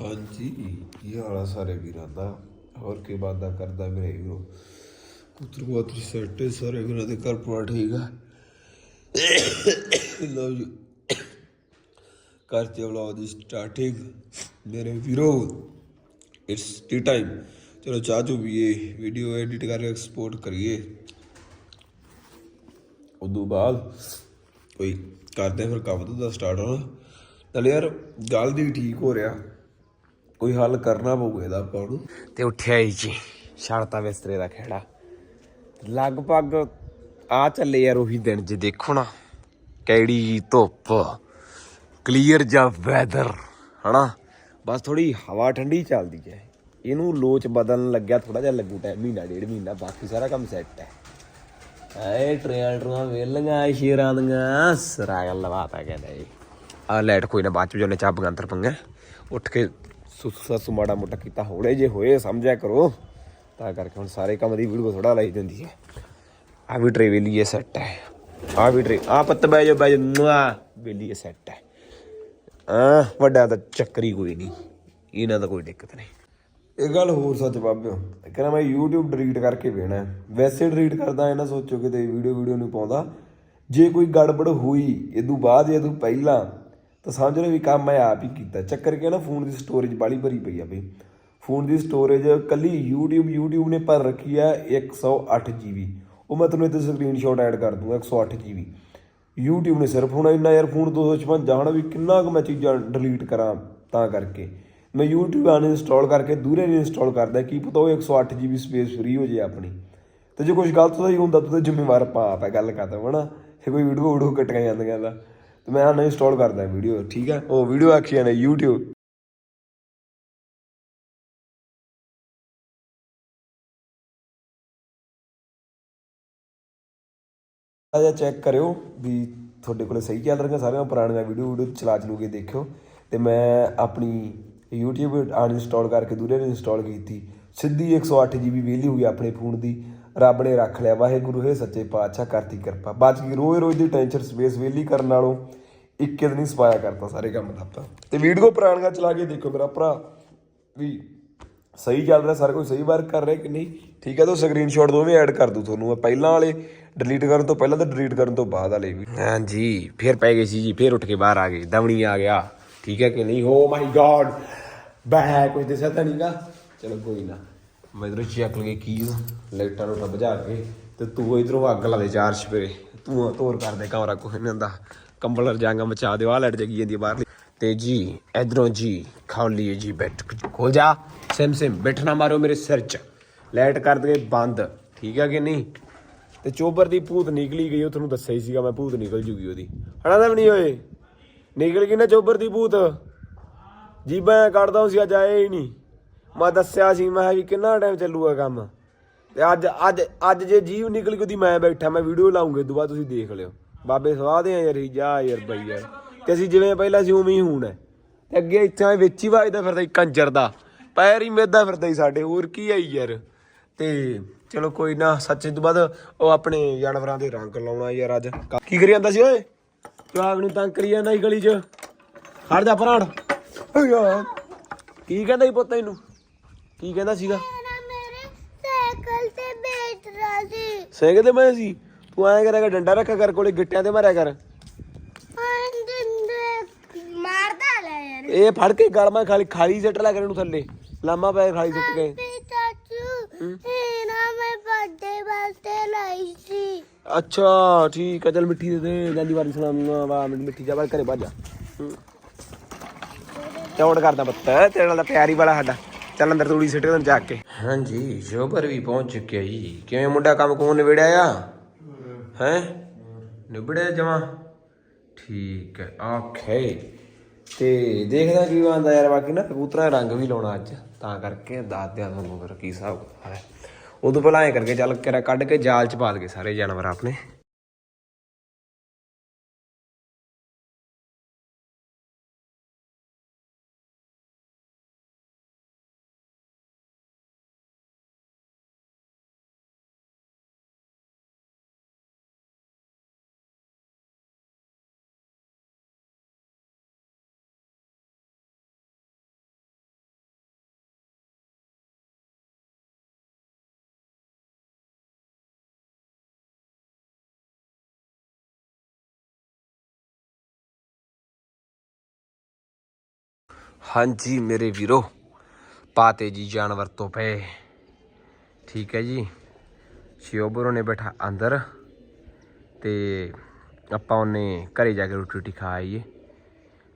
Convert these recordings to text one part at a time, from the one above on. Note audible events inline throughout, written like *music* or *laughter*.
ਹਾਂਜੀ ਕੀ ਹਾਲ ਆ ਸਾਰੇ ਵੀਰਾਂ ਦਾ। ਹੋਰ ਕੀ ਬਾਦਾ ਕਰਦਾ ਮੇਰੇ ਵੀਰੋ? ਪੁੱਤਰ ਪੁੱਤਰ ਸੈੱਟ ਸਾਰੇ ਵੀਰਾਂ ਦੇ ਘਰ ਪਰਿਵਾਰ ਠੀਕ ਆ। ਲਓ ਜੀ ਕਰਤੇ ਵਲੌਗ ਦੀ ਸਟਾਰਟਿੰਗ ਮੇਰੇ ਵੀਰੋ ਇਟਸ ਟੀ ਟਾਈਮ ਚਲੋ ਚਾਹ ਚੋ ਪੀਏ ਵੀਡੀਓ ਐਡਿਟ ਕਰਕੇ ਐਕਸਪੋਰਟ ਕਰੀਏ। ਉਦੋਂ ਬਾਅਦ ਕੋਈ ਕਰਦੇ ਫਿਰ ਕੰਮ ਦਾ ਸਟਾਰਟ ਹੋਣਾ। ਨਾਲੇ ਯਾਰ, ਗੱਲ ਦੀ ਠੀਕ ਹੋ ਰਿਹਾ। ਕੋਈ ਹੱਲ ਕਰਨਾ ਪਊਗਾ ਇਹਦਾ ਆਪਾਂ ਨੂੰ। ਤੇ ਉੱਠਿਆ ਹੀ ਜੀ ਛੜਤਾ ਬਿਸਤਰੇ ਦਾ ਖੇੜਾ। ਲਗਭਗ ਆ ਚੱਲੇ ਯਾਰ ਉਹੀ ਦਿਨ ਜੇ ਦੇਖੋ ਨਾ, ਕਿਹੜੀ ਧੁੱਪ ਕਲੀਅਰ ਜਾਂ ਵੈਦਰ ਹਨਾ? ਬਸ ਥੋੜੀ ਹਵਾ ਠੰਡੀ ਚੱਲਦੀ ਹੈ। ਇਹਨੂੰ ਲੋਚ ਬਦਲਣ ਲੱਗਿਆ ਥੋੜਾ ਜਿਹਾ ਲੱਗੂ ਟਾਈਮ ਮਹੀਨਾ, ਡੇਢ ਮਹੀਨਾ, ਬਾਕੀ ਸਾਰਾ ਕੰਮ ਸੈੱਟ ਹੈ। ਐ ਟ੍ਰੇਲ ਟਰੂਆਂ ਵੇਲੀਆਂ ਸ਼ੇਰਾਂ ਦੀਆਂ, ਸਰਾ ਲਵਾਤਾ ਕਹਿੰਦਾ ਇਹ। ਆ ਲੈਟ ਕੋਈ ਨਾ, ਬਾਅਦ ਚ ਜੋਨੇ ਚਾਹ, ਬਗੰਤਰ ਪੰਗਾ। ਉੱਠ ਕੇ ਸੁਸਾ ਮਾੜਾ ਮੋਟਾ ਕੀਤਾ ਹੋੜੇ ਜੇ ਹੋਏ, ਸਮਝਿਆ ਕਰੋ। ਤਾਂ ਕਰਕੇ ਹੁਣ ਸਾਰੇ ਕੰਮ ਦੀ ਵੀਡੀਓ ਥੋੜਾ ਲਾਈ ਦਿੰਦੀ ਹੈ। ਆ ਵੀ ਟਰੇ ਵੇਲੀ ਇਹ ਸੈੱਟ ਹੈ। ਆ ਵੀ ਟਰੇ ਆ ਪੱਤ ਬੈ ਜਾ ਬੈ ਜਾ ਮੁਆ ਵੇਲੀ ਇਹ ਸੈੱਟ ਹੈ। ਆ ਵੱਡਾ ਤਾਂ ਚੱਕਰੀ ਕੋਈ ਨਹੀਂ। ਇਹਨਾਂ ਦਾ ਕੋਈ ਦਿੱਕਤ ਨਹੀਂ। ਇਹ ਗੱਲ ਹੋਰ ਸੱਚ ਬਾਬਿਓ ਕਹਿੰਦਾ ਮੈਂ YouTube ਡਿਲੀਟ ਕਰਕੇ ਵੇਣਾ ਵੈਸੇ ਡਿਲੀਟ ਕਰਦਾ, ਇਹ ਨਾ ਸੋਚੋ ਕਿ ਤੇ ਵੀਡੀਓ ਵੀਡੀਓ ਨਹੀਂ ਪਾਉਂਦਾ। ਜੇ ਕੋਈ ਗੜਬੜ ਹੋਈ ਇਹ ਤੋਂ ਬਾਅਦ ਜਾਂ ਇਦੋਂ ਪਹਿਲਾਂ ਤਾਂ ਸਮਝ ਲਓ ਵੀ ਕੰਮ ਮੈਂ ਆਪ ਹੀ ਕੀਤਾ। ਚੱਕਰ ਕਿ ਨਾ, ਫੋਨ ਦੀ ਸਟੋਰੇਜ ਬਾਲੀ ਭਰੀ ਪਈ ਆ ਬਈ। ਫੋਨ ਦੀ ਸਟੋਰੇਜ ਕੱਲੀ YouTube YouTube ਨੇ ਭਰ ਰੱਖੀ ਆ 108 GB ਉਹ ਮੈਂ ਤੁਹਾਨੂੰ ਇੱਥੇ ਸਕਰੀਨਸ਼ਾਟ ਐਡ ਕਰ ਦੂੰਗਾ 108 GB YouTube ਨੇ ਸਿਰਫ ਹੁਣ ਇੰਨਾ ਯਾਰ, ਫੋਨ 256 ਹਣਾ ਵੀ ਕਿੰਨਾ ਕੁ ਮੈਂ ਚੀਜ਼ਾਂ ਡਿਲੀਟ ਕਰਾਂ ਤਾਂ ਕਰਕੇ। ਮੈਂ YouTube ਅਨਇੰਸਟਾਲ ਕਰਕੇ ਦੂਰੇ ਇੰਸਟਾਲ ਕਰਦਾ, ਕੀ ਪਤਾ ਉਹ 108 GB ਸਪੇਸ ਫ੍ਰੀ ਹੋ ਜੇ ਆਪਣੀ। ਤੇ ਜੇ ਕੁਝ ਗਲਤ ਦਾ ਹੀ ਹੁੰਦਾ ਤਾਂ ਜ਼ਿੰਮੇਵਾਰ ਆਪਾਂ ਆਪ ਹੈ, ਗੱਲ ਕਰਦਾ ਹਨਾ? ਇਹ ਕੋਈ ਵੀਡੀਓ ਵੀਡੀਓ ਕੱਟੀਆਂ ਜਾਂਦੀਆਂ ਦਾ ਤੇ ਮੈਂ ਅਨਇੰਸਟਾਲ ਕਰਦਾ ਵੀਡੀਓ ਠੀਕ ਹੈ? ਉਹ ਵੀਡੀਓ ਆਖੀਆਂ ਨੇ YouTube ਆਜਾ ਚੈੱਕ ਕਰਿਓ ਵੀ ਤੁਹਾਡੇ ਕੋਲੇ ਸਹੀ ਚੱਲ ਰਹੀਆਂ ਸਾਰੀਆਂ ਪੁਰਾਣੀਆਂ ਵੀਡੀਓ ਵੀਡੀਓ ਚਲਾ ਚਲੂ ਕੇ ਦੇਖਿਓ। ਤੇ ਮੈਂ ਆਪਣੀ YouTube ਅਨਇੰਸਟਾਲ ਕਰਕੇ ਦੂਰੇ ਨੂੰ ਇੰਸਟਾਲ ਕੀਤੀ। ਸਿੱਧੀ 108 GB ਵਿਹਲੀ ਹੋਈ ਆਪਣੇ ਫੋਨ ਦੀ। ਰੱਬ ਨੇ ਰੱਖ ਲਿਆ। ਵਾਹਿਗੁਰੂ ਹੈ ਸੱਚੇ ਪਾਤਸ਼ਾਹ, ਕਰਤੀ ਕਿਰਪਾ। ਬਚ ਗਈ ਰੋਜ਼ ਰੋਜ਼ ਦੀ ਟੈਨਸ਼ਨ ਸਪੇਸ ਵਿਹਲੀ ਕਰਨ ਨਾਲੋਂ ਇੱਕ ਦਿਨ ਹੀ ਸਪਾਇਆ ਕਰਤਾ ਸਾਰੇ ਕੰਮ ਦਾ ਆਪਾਂ ਤੇ ਵੀਡੀਓ ਪੁਰਾਣੀਆਂ ਚਲਾ ਕੇ ਦੇਖੋ ਮੇਰਾ ਭਰਾ ਵੀ ਸਹੀ ਚੱਲ ਰਿਹਾ, ਸਾਰਾ ਕੁਝ ਸਹੀ ਵਰਕ ਕਰ ਰਿਹਾ ਕਿ ਨਹੀਂ? ਠੀਕ ਹੈ, ਤਾਂ ਸਕਰੀਨਸ਼ਾਟ ਦੋਵੇਂ ਐਡ ਕਰ ਦੂ ਤੁਹਾਨੂੰ। ਮੈਂ ਪਹਿਲਾਂ ਵਾਲੇ ਡਿਲੀਟ ਕਰਨ ਤੋਂ ਪਹਿਲਾਂ ਤੇ ਡਿਲੀਟ ਕਰਨ ਤੋਂ ਬਾਅਦ ਵਾਲੇ ਵੀ। ਹਾਂਜੀ, ਫਿਰ ਪੈ ਗਏ ਸੀ ਜੀ, ਫਿਰ ਉੱਠ ਕੇ ਬਾਹਰ ਆ ਗਏ। ਦਮਣੀ ਆ ਗਿਆ। ਠੀਕ ਹੈ ਕਿ ਨਹੀਂ? ਹੋ ਮਾਈ ਗॉड ਬੈ ਕੁਝ ਦਿਸਿਆ ਤਾਂ ਨਹੀਂਗਾ ਚਲੋ ਕੋਈ ਨਾ। ਮੈਂ ਇਧਰੋਂ ਚੱਕ ਲਗੇ ਕੀਜ਼ ਲਾਈਟਾਂ ਨੂੰ ਬੁਝਾ ਕੇ, ਤੇ ਤੂੰ ਇਧਰੋਂ ਅੱਗ ਲਾ ਦੇ ਚਾਰ ਛਪੇਰੇ ਤੂੰ ਤੋਰ ਕਰ ਦੇ ਕਮਰਾ ਕੋਈ ਨਹੀਂ ਹੁੰਦਾ। ਕੰਬਲ ਰਜਾਂਗਾ ਮਚਾ ਦਿਓ ਆ ਲਾਈਟ ਜਗੀ ਜਾਂਦੀ ਬਾਹਰਲੀ। ਬਾਹਰ ਤੇ ਜੀ, ਇਧਰੋਂ ਜੀ ਖੌਲੀਏ ਜੀ ਬੈਠ ਖੋਲ ਜਾ। ਸਿਮ ਸਿਮ ਬੈਠਣਾ ਮਾਰੋ ਮੇਰੇ ਸਿਰ 'ਚ। ਲਾਈਟ ਕਰ ਦੇ, ਬੰਦ। ਠੀਕ ਹੈ ਕਿ ਨਹੀਂ? ਤੇ ਚੋਬਰ ਦੀ ਭੂਤ ਨਿਕਲੀ ਗਈ, ਉਹ ਤੁਹਾਨੂੰ ਦੱਸਿਆ ਹੀ ਸੀਗਾ, ਮੈਂ ਭੂਤ ਨਿਕਲ ਜੂਗੀ ਉਹਦੀ। ਹਣਾ ਤਾਂ ਵੀ ਨਹੀਂ ਹੋਏ ਨਿਕਲ ਗਈ ਨਾ ਚੋਬਰ ਦੀ ਭੂਤ? ਜੀ ਮੈਂ ਕੱਢਦਾ ਸੀ, ਅੱਜ ਆਏ ਹੀ ਨਹੀਂ। ਮੈਂ ਦੱਸਿਆ ਸੀ, ਮੈਂ ਕਿਹਾ ਵੀ ਕਿੰਨਾ ਟਾਈਮ ਚੱਲੂਗਾ ਕੰਮ? ਤੇ ਅੱਜ ਅੱਜ ਅੱਜ ਜੇ ਜੀਵ ਨਿਕਲ ਗਈ ਉਹਦੀ ਮੈਂ ਬੈਠਾ, ਮੈਂ ਵੀਡੀਓ ਲਾਉਂਗੇ ਦੁਬਾਰਾ ਤੁਸੀਂ ਦੇਖ ਲਿਓ। ਬਾਬੇ ਸਵਾਦੇ ਆ ਯਾਰ ਹੀ ਜਾ ਯਾਰ ਬਈ ਯਾਰ। ਤੇ ਅਸੀਂ ਜਿਵੇਂ ਪਹਿਲਾਂ ਸੀ, ਉਵੇਂ ਹੀ ਹੁਣ ਹੈ। ਤੇ ਅੱਗੇ ਇੱਥੇ ਵਿੱਚ ਹੀ ਵੱਜਦਾ ਫਿਰਦਾ ਸੀ, ਕੰਜਰ ਦਾ। ਪੈਰ ਹੀ ਮੇਦਾ ਫਿਰਦਾ ਸੀ ਸਾਡੇ, ਹੋਰ ਕੀ ਆਈ ਯਾਰ। ਤੇ ਚਲੋ ਕੋਈ ਨਾ, ਸੱਚੇ ਤੋਂ ਬਾਅਦ ਉਹ ਆਪਣੇ ਜਾਨਵਰਾਂ ਦੇ ਰੰਗ ਲਾਉਣਾ ਯਾਰ ਅੱਜ। ਕੀ ਕਰੀ ਜਾਂਦਾ ਸੀ ਓਏ? ਜਵਾਗ ਨੂੰ ਤੰਗ ਕਰੀ ਜਾਂਦਾ ਸੀ ਗਲੀ 'ਚ। ਖੜ ਜਾ ਭਰਾੜ। ਕੀ ਕਹਿੰਦਾ ਸੀ ਪੁੱਤ ਇਹਨੂੰ ਕੀ ਕਹਿੰਦਾ ਸੀਗਾ? ਮੇਰੇ ਸਾਈਕਲ ਤੇ ਬੈਠ ਰਹਾ ਸੀ। ਸਾਈਕਲ ਤੇ ਮੈਂ ਸੀ? ਤੂੰ ਐਂ ਕਰਿਆ ਕਰ ਡੰਡਾ ਰੱਖਿਆ ਕਰ ਕੋਲੇ ਗਿੱਟਿਆਂ ਤੇ ਮਾਰਿਆ ਕਰ। ਅੰਦਰ ਮਾਰਦਾ ਲੈ ਯਾਰ। ਇਹ ਫੜ ਕੇ ਗਲਮਾ ਖਾਲੀ ਖਾਲੀ ਸੱਟ ਲਾ ਕਰ ਇਹਨੂੰ ਥੱਲੇ। ਲਾਮਾ ਪੈ ਖਾਲੀ ਸੱਟ ਕੇ। ਵੀ ਚਾਚੂ ਇਹ ਨਾ ਮੈਂ ਬਰਥਡੇ ਵਾਸਤੇ ਲਈ ਸੀ। ਅੱਛਾ ਠੀਕ ਹੈ ਚਲ ਮਿੱਠੀ ਦੇ ਦੇ ਜਾਂਦੀ ਵਾਰੀ ਸੁਣਾ ਵਾ ਮਿੱਠੀ ਜਾ ਬਾਹਰ ਘਰੇ ਭੱਜ ਜਾ। ਚੌੜ ਕਰਦਾ ਬੱਤ ਤੇਰੇ ਨਾਲ ਤਾਂ ਪਿਆਰੀ ਵਾਲਾ ਸਾਡਾ। ਚੱਲ ਅੰਦਰ ਤੂੜੀ ਸਿੱਟ ਕੇ ਜਾ ਕੇ। ਹਾਂਜੀ, ਸ਼ੋਭਰ ਵੀ ਪਹੁੰਚ ਚੁੱਕਿਆ ਜੀ। ਕਿਵੇਂ ਮੁੰਡਾ ਕੰਮ ਕੋਣ ਨਿਬੜਿਆ ਆ? ਹੈ? ਨਿਬੜਿਆ ਜਮਾ? ਠੀਕ ਹੈ ਓਕੇ ਤੇ ਦੇਖਦਾ ਕੀ ਆਂਦਾ ਯਾਰ, ਬਾਕੀ ਨਾ ਕਬੂਤਰਾਂ ਦਾ ਰੰਗ ਵੀ ਲਾਉਣਾ ਅੱਜ। ਤਾਂ ਕਰਕੇ ਦੱਸ ਦਿਆਂ ਤੁਹਾਨੂੰ ਫਿਰ ਕੀ ਹਿਸਾਬ ਹੈ। ਉਦੋਂ ਪਹਿਲਾਂ ਐ ਕਰਕੇ ਚੱਲ, ਕਿਰਾ ਕੱਢ ਕੇ ਜਾਲ ਚ ਪਾ ਦਗੇ ਸਾਰੇ ਜਾਨਵਰ ਆਪਣੇ। ਹਾਂਜੀ ਮੇਰੇ ਵੀਰੋ, ਪਾਤੇ ਜੀ ਜਾਨਵਰ ਤੋਂ ਪਏ। ਠੀਕ ਹੈ ਜੀ। ਸ਼ਿਓਬਰੋ ਨੇ ਬੈਠਾ ਅੰਦਰ ਤੇ ਆਪਾਂ ਉਹਨੇ ਘਰੇ ਜਾ ਕੇ ਰੋਟੀ ਰੋਟੀ ਖਾ ਆਈਏ।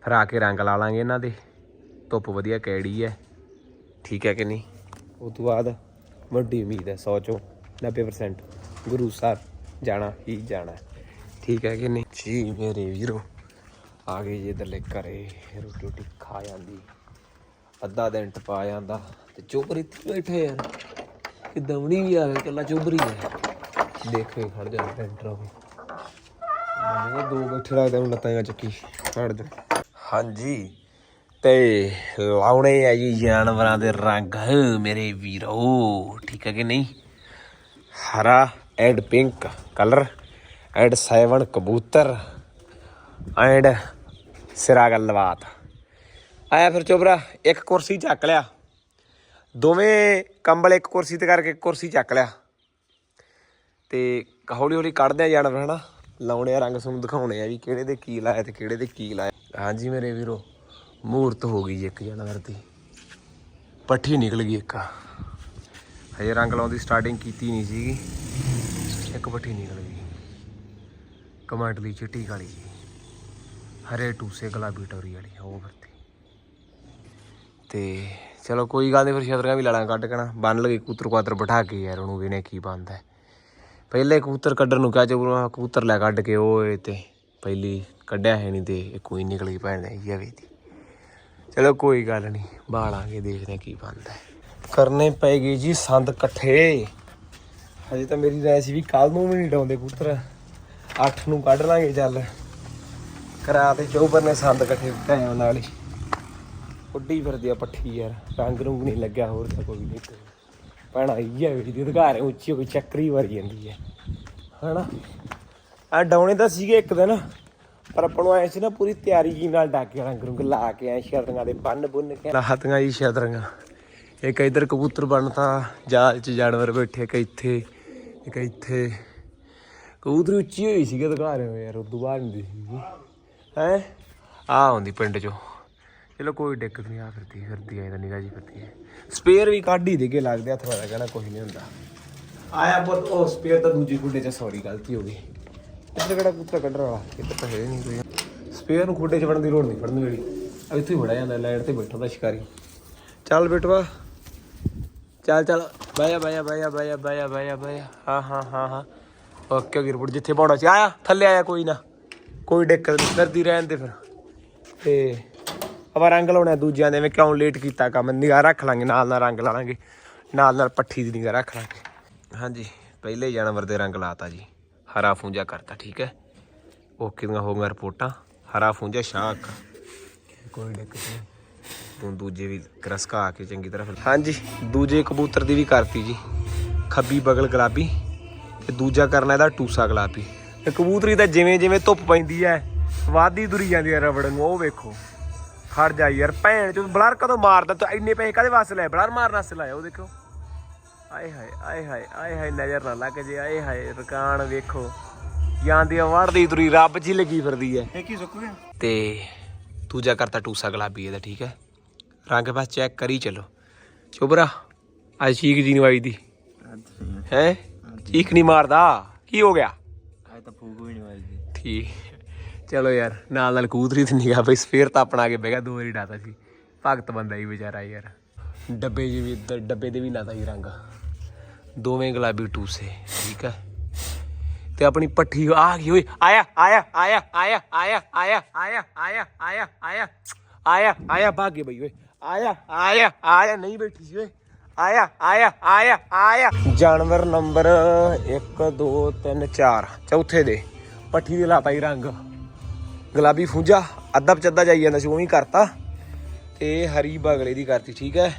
ਫਿਰ ਆ ਕੇ ਰੰਗ ਲਾ ਲਾਂਗੇ ਇਹਨਾਂ ਦੇ। ਧੁੱਪ ਵਧੀਆ ਕੈੜੀ ਹੈ। ਠੀਕ ਹੈ ਕਿ ਨਹੀਂ? ਉਸ ਤੋਂ ਬਾਅਦ ਵੱਡੀ ਉਮੀਦ ਹੈ 100 ਚੋਂ 90% ਗੁਰੂ ਸਾਹਿਬ ਜਾਣਾ ਹੀ ਜਾਣਾ। ਠੀਕ ਹੈ ਕਿ ਨਹੀਂ? ਜੀ ਮੇਰੇ ਵੀਰੋ ਆ ਗਏ ਜੀ ਇਧਰਲੇ ਘਰੇ, ਰੋਟੀ ਰੋਟੀ ਖਾ ਜਾਂਦੀ। ਅੱਧਾ ਦਿਨ ਟਪਾ ਜਾਂਦਾ ਤੇ ਚੋਬਰ ਇੱਥੇ ਬੈਠੇ ਯਾਰ ਕਿ ਦਮਣੀ ਵੀ ਆਵੇ ਕੱਲਾ ਚੋਬਰੀ ਹੈ ਦੇਖੇ ਖੜ ਜਾ ਪੈਂਟਰ ਉਹ ਮੈਨੂੰ ਦੋ ਬੈਠੇ ਲੱਗਦੇ ਹੁਣ ਲੱਤਾਂ ਚੱਕੀ ਖੜ ਜਾ। ਹਾਂਜੀ, ਤੇ ਲਾਉਣੇ ਆ ਜੀ ਜਾਨਵਰਾਂ ਦੇ ਰੰਗ, ਮੇਰੇ ਵੀਰੋ। ਠੀਕ ਹੈ ਕਿ ਨਹੀਂ? ਹਰਾ and pink colour, and seven ਕਬੂਤਰ, ਐਂਡ ਸਿਰਾ ਗੱਲਬਾਤ ਆਇਆ ਫਿਰ ਚੋਬਰਾ ਇੱਕ ਕੁਰਸੀ ਚੱਕ ਲਿਆ। ਦੋਵੇਂ ਕੰਬਲ ਇੱਕ ਕੁਰਸੀ ਤੇ ਕਰਕੇ ਇੱਕ ਕੁਰਸੀ ਚੱਕ ਲਿਆ। ਤੇ ਹੌਲੀ ਹੌਲੀ ਕੱਢਦੇ ਆ ਜਾਨਵਰ ਹਨਾ? ਲਾਉਣੇ ਆ ਰੰਗ ਤੁਹਾਨੂੰ ਦਿਖਾਉਣੇ ਆ ਵੀ ਕਿਹੜੇ ਦੇ ਕੀ ਲਾਇਆ ਤੇ ਕਿਹੜੇ ਦੇ ਕੀ ਲਾਇਆ। ਹਾਂਜੀ ਮੇਰੇ ਵੀਰੋ, ਮੂਰਤ ਹੋ ਗਈ ਜੀ ਇੱਕ ਜਾਨਵਰ ਦੀ। ਪੱਠੀ ਨਿਕਲ ਗਈ ਇੱਕ। ਹਜੇ ਰੰਗ ਲਾਉਣ ਦੀ ਸਟਾਰਟਿੰਗ ਕੀਤੀ ਨਹੀਂ ਸੀਗੀ। ਇੱਕ ਪੱਠੀ ਨਿਕਲ ਗਈ। ਕਮਾਂਡਲੀ ਚਿੱਟੀ ਕਾਲੀ ਜੀ। ਹਰੇ ਟੂਸੇ ਗੁਲਾਬੀ ਟੋਰੀ ਵਾਲੀ, ਉਹ ਵਰਤੀ। ਤੇ ਚਲੋ ਕੋਈ ਗੱਲ ਨਹੀਂ ਫਿਰ ਛਤਰੀਆਂ ਵੀ ਲਾਲਾਂ ਕੱਢ ਕਣਾ ਬੰਨ ਲਗੇ ਕੂਤਰ ਕੁਆਤਰ ਬਿਠਾ ਕੇ ਯਾਰ, ਉਹਨੂੰ ਵੇਨੇ ਕੀ ਬੰਦਾ ਪਹਿਲੇ ਕੂਤਰ ਕੱਢਣ ਨੂੰ ਕਿਹਾ ਚੋਬਰ ਕੂਤਰ ਲੈ ਕੱਢ ਕੇ ਉਹ ਤੇ ਪਹਿਲੀ ਕੱਢਿਆ ਹੈ ਨਹੀਂ ਤੇ ਇਹ ਕੋਈ ਨਿਕਲ ਗਈ ਭੈਣ ਦੇ ਜਾਵੇ ਦੀ ਚਲੋ ਕੋਈ ਗੱਲ ਨਹੀਂ ਬਾਲਾਂਗੇ, ਦੇਖਦੇ ਹਾਂ ਕੀ ਬਣਦਾ ਕਰਨੇ ਪੈ ਗਏ ਜੀ ਸੰਦ ਇਕੱਠੇ। ਹਜੇ ਤਾਂ ਮੇਰੀ ਰਾਇ ਸੀ ਵੀ ਕੱਲ ਨੂੰ ਵੀ ਨਹੀਂ ਡਾਉਂਦੇ ਕੂਤਰ। 8 ਨੂੰ ਕੱਢ ਲਾਂਗੇ ਚੱਲ। ਕਰਾ ਤੇ ਚੋਬਰ ਨੇ ਸੰਦ ਇਕੱਠੇ ਟਾਈਮ ਨਾਲ ਹੀ। ਉੱਡੀ ਫਿਰਦੀ ਆ ਪੱਠੀ ਯਾਰ, ਰੰਗ ਰੁੰਗ ਨਹੀਂ ਲੱਗਿਆ, ਹੋਰ ਤਾਂ ਕੋਈ ਨਹੀਂ। ਪੈਣਾ ਹੀ ਆ ਵੀ ਦੀ ਅਧਿਕਾਰ ਉੱਚੀ ਕੋਈ ਚੱਕਰੀ ਵਰ ਜਾਂਦੀ ਹੈ ਹਨਾ? ਆ ਡਾਉਣੇ ਤਾਂ ਸੀਗੇ ਇੱਕ ਦਿਨ, ਪਰ ਆਪਾਂ ਨੂੰ ਆਏ ਸੀ ਨਾ ਪੂਰੀ ਤਿਆਰੀ ਜੀ ਨਾਲ ਡਾਕੇ ਰੰਗ ਰੁੰਗ ਲਾ ਕੇ ਆਏ ਸ਼ਰਤਾਂ ਦੇ ਬੰਨ ਬੁੰਨ ਕੇ। ਲਾਹਤੀਆਂ ਜੀ ਸ਼ਰਤਾਂ ਇੱਕ ਇਧਰ ਕਬੂਤਰ ਬਣਤਾ, ਜਾਲ 'ਚ ਜਾਨਵਰ ਬੈਠੇ, ਇੱਕ ਇੱਥੇ ਇੱਕ ਇੱਥੇ। ਕਬੂਤਰ ਉੱਚੀ ਹੋਈ ਸੀਗੀ ਅਧਿਕਾਰ ਯਾਰ, ਉਦੋਂ ਬਾਅਦ ਹੁੰਦੀ ਸੀ ਹੈ? ਆ ਹੁੰਦੀ ਪਿੰਡ 'ਚੋਂ। ਚਲੋ ਕੋਈ ਦਿੱਕਤ ਨਹੀਂ ਆ ਫਿਰਦੀ ਫਿਰਦੀ ਆਈ ਤਾਂ ਨਿਗਾਹ ਜੀ ਫਿਰਦੀ ਹੈ ਸਪੇਅਰ ਵੀ ਕੱਢ ਹੀ ਦੇਗੇ ਲੱਗਦੇ ਹੱਥ ਵਾਲਾ ਕਹਿਣਾ ਕੁਝ ਨਹੀਂ ਹੁੰਦਾ। ਆਇਆ ਪਰ ਉਹ ਸਪੇਅਰ ਤਾਂ ਦੂਜੀ ਖੁੱਡੇ 'ਚ ਸੌਰੀ ਗਲਤੀ ਹੋ ਗਈ। ਇੱਥੇ ਕਿਹੜਾ ਕੁੱਤਾ ਕੱਢਣ ਵਾਲਾ? ਇੱਥੇ ਤਾਂ ਹੈ ਨਹੀਂ ਕੋਈ। ਸਪੇਅਰ ਨੂੰ ਖੁੱਡੇ 'ਚ ਵੜਨ ਦੀ ਲੋੜ ਨਹੀਂ ਫੜਨ ਵੇਲੀ ਆ ਇੱਥੇ ਹੀ ਵੜਿਆ ਜਾਂਦਾ ਲਾਈਨ ਤੇ ਬੈਠਾ ਦਾ ਸ਼ਿਕਾਰੀ। ਚੱਲ ਬੇਟਵਾ। ਚੱਲ ਚੱਲ। ਬਾਇਆ ਬਾਇਆ ਬਾਇਆ ਬਾਇਆ ਬਾਇਆ ਬਾਇਆ ਬਾਇਆ ਹਾਂ ਹਾਂ ਹਾਂ ਹਾਂ। ਓਕੇ ਗਿਰਪੁਰ ਜਿੱਥੇ ਪਾਉਣਾ ਸੀ। ਆਇਆ ਥੱਲੇ ਆਇਆ ਕੋਈ ਨਾ। ਕੋਈ ਦਿੱਕਤ ਨਹੀਂ ਕਰਦੀ ਰਹਿਣ ਦੇ ਫਿਰ। ਤੇ ਆਪਾਂ ਰੰਗ ਲਾਉਣਾ ਦੂਜਿਆਂ ਦੇ, ਐਵੇਂ ਕਿਉਂ ਲੇਟ ਕੀਤਾ ਕੰਮ? ਨਿਗਾਹ ਰੱਖ ਲਾਂਗੇ, ਨਾਲ ਨਾਲ ਰੰਗ ਲਾ ਲਾਂਗੇ। ਨਾਲ ਨਾਲ ਪੱਠੀ ਦੀ ਨਿਗਾਹ ਰੱਖ ਲਾਂਗੇ। ਹਾਂਜੀ, ਪਹਿਲੇ ਜਾਨਵਰ ਦੇ ਰੰਗ ਲਾਤਾ ਜੀ। ਹਰਾ ਫੂੰਜਾ ਕਰਤਾ, ਠੀਕ ਹੈ? ਓਕੇ ਦੀਆਂ ਹੋ ਗਈਆਂ ਰਿਪੋਰਟਾਂ। ਹਰਾ ਫੂੰਜਾ, ਸ਼ਾਕ। ਕੋਈ ਦਿੱਕਤ ਨਹੀਂ ਤੂੰ ਦੂਜੇ ਵੀ ਕਰਸਕਾ ਕੇ ਚੰਗੀ ਤਰ੍ਹਾਂ ਫਿਰ- ਹਾਂਜੀ, ਦੂਜੇ ਕਬੂਤਰ ਦੀ ਵੀ ਕਰਤੀ ਜੀ। ਖੱਬੀ ਬਗਲ ਗੁਲਾਬੀ ਤੇ ਦੂਜਾ ਕਰਨਾ ਇਹਦਾ ਟੂਸਾ ਗੁਲਾਬੀ। ਤੇ ਕਬੂਤਰੀ ਤਾਂ ਜਿਵੇਂ ਜਿਵੇਂ ਧੁੱਪ ਪੈਂਦੀ ਐ ਵਾਦੀ ਤੁਰੀ ਜਾਂਦੀ ਐ ਰਬੜ ਨੂੰ ਉਹ ਵੇਖੋ। ਖੜ ਜਾ ਯਾਰ ਭੈਣ ਚੋਂ ਬਲਰ ਕਦੋਂ ਮਾਰਦਾ ਤੂੰ ਇੰਨੇ ਪੈਸੇ ਕਾਦੇ ਵਾਸਤੇ ਲਾਏ? ਬਲਰ ਮਾਰਨ ਵਾਸਤੇ ਲਾਇਆ ਉਹ ਦੇਖੋ। ਆਏ ਹਾਏ ਆਏ ਹਾਏ ਆਏ ਹਾਏ ਨਜ਼ਰ ਨਾ ਲੱਗ ਜੇ ਆਏ ਹਾਏ ਰਕਾਨ ਵੇਖੋ। ਜਾਂਦੀ ਵੜਦੀ ਤੁਰੀ ਰੱਬ ਜੀ ਲੱਗੀ ਫਿਰਦੀ ਐ। ਇਹ ਕੀ ਸੁੱਕ ਗਿਆ? ਤੇ ਦੂਜਾ ਕਰਤਾ ਟੂਸਾ ਗੁਲਾਬੀ ਇਹਦਾ ਠੀਕ ਹੈ ਰੰਗ ਬਸ ਚੈੱਕ ਕਰੀ ਚਲੋ। ਚੋਬਰਾ ਅੱਜ ਚੀਕ ਜੀ ਨਵਾਈ ਦੀ। ਹੈ? ਚੀਕ ਨਹੀਂ ਮਾਰਦਾ ਕੀ ਹੋ ਗਿਆ? ਅੱਜ ਤਾਂ ਫੂਕ ਵੀ ਨਹੀਂ ਵੱਜਦੀ ਠੀਕ ਚਲੋ ਯਾਰ ਨਾਲ ਨਾਲ ਕੂਤਰੀ ਤੇ ਨਿਗਾ ਬਈ ਸਫੇਰ ਤਾਂ ਆਪਣਾ ਆ ਕੇ ਬਹਿਗਾ ਦੋ ਵਾਰੀ ਡਾਤਾ ਸੀ ਭਗਤ ਬੰਦਾ ਹੀ ਵਿਚਾਰਾ ਯਾਰ ਡੱਬੇ ਜੀ ਵੀ ਦ- ਡੱਬੇ ਦੇ ਵੀ ਲਾਤਾ ਸੀ ਰੰਗ ਦੋਵੇਂ ਗੁਲਾਬੀ ਟੂਸੇ ਠੀਕ ਹੈ ਤੇ ਆਪਣੀ ਪੱਠੀ ਆ ਗਈ ਓਏ ਆਇਆ ਆਇਆ ਆਇਆ ਆਇਆ ਆਇਆ ਆਇਆ ਆਇਆ ਆਇਆ ਆਇਆ ਆਇਆ ਆਇਆ ਆਇਆ ਭਾਗੇ ਬਈ ਓਏ ਆਇਆ ਆਇਆ ਆਇਆ ਨਹੀਂ ਬੈਠੀ ਸੀ ਓਏ ਆਇਆ ਆਇਆ ਆਇਆ ਆਇਆ। ਜਾਨਵਰ ਨੰਬਰ 1 2 3 4 ਚੌਥੇ ਦੇ। ਪੱਠੀ ਦੇ ਲਾਤਾ ਹੀ ਰੰਗ। ਗੁਲਾਬੀ ਫੂੰਜਾ। ਅੱਧਾ ਪਚੱਦਾ ਜਾਈ ਜਾਂਦਾ ਸੀ ਉਵੇਂ ਹੀ ਕਰਤਾ। ਤੇ ਹਰੀ ਬਗਲੇ ਦੀ ਕਰਤੀ ਠੀਕ ਹੈ?